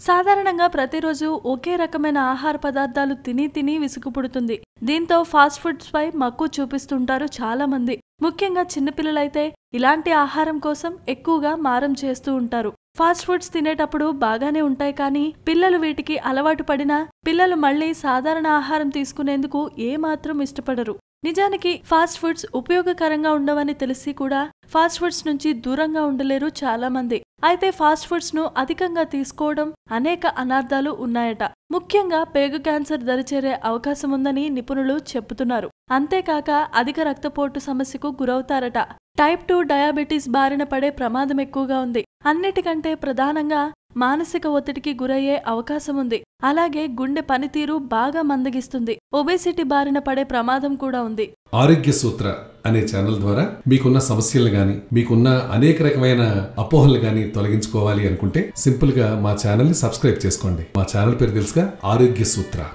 సాధారణంగా ప్రతిరోజు ఒకే రకమైన ఆహార పదార్థాలు తిని తిని విసుగు పుడుతుంది దీంతో ఫాస్ట్ ఫుడ్స్ పై మక్కువ చూపిస్తుంటారు చాలా మంది ముఖ్యంగా చిన్నపిల్లలైతే ఇలాంటి ఆహారం కోసం ఎక్కువగా మారం చేస్తూ ఉంటారు. ఫాస్ట్ ఫుడ్స్ తినేటప్పుడు బాగానే ఉంటాయి కానీ పిల్లలు వీటికి అలవాటు పడినా పిల్లలు మళ్ళీ సాధారణ ఆహారం తీసుకునేందుకు ఏమాత్రం ఇష్టపడరు. నిజానికి ఫాస్ట్ ఫుడ్స్ ఉపయోగకరంగా ఉండవని తెలిసి కూడా ఫాస్ట్ ఫుడ్స్ నుంచి దూరంగా ఉండలేరు చాలా మంది అయితే ఫాస్ట్ ఫుడ్స్ను అధికంగా తీసుకోవడం అనేక అనార్థాలు ఉన్నాయట. ముఖ్యంగా పేగు క్యాన్సర్ దరిచేరే అవకాశం ఉందని నిపుణులు చెబుతున్నారు. అంతేకాక అధిక రక్తపోటు సమస్యకు గురవుతారట. టైప్ టూ డయాబెటీస్ బారిన పడే ప్రమాదం ఎక్కువగా ఉంది. అన్నిటికంటే ప్రధానంగా మానసిక ఒత్తిడికి గురయ్యే అవకాశం ఉంది. అలాగే గుండె పనితీరు బాగా మందగిస్తుంది. ఒబేసిటీ బారిన పడే ప్రమాదం కూడా ఉంది. ఆరోగ్య సూత్ర అనే ఛానల్ ద్వారా మీకున్న సమస్యలు గాని మీకున్న అనేక రకమైన అపోహలు గాని తొలగించుకోవాలి అనుకుంటే సింపుల్గా మా ఛానల్ని సబ్స్క్రైబ్ చేసుకోండి. మా ఛానల్ పేరు తెలుసుగా ఆరోగ్య సూత్ర.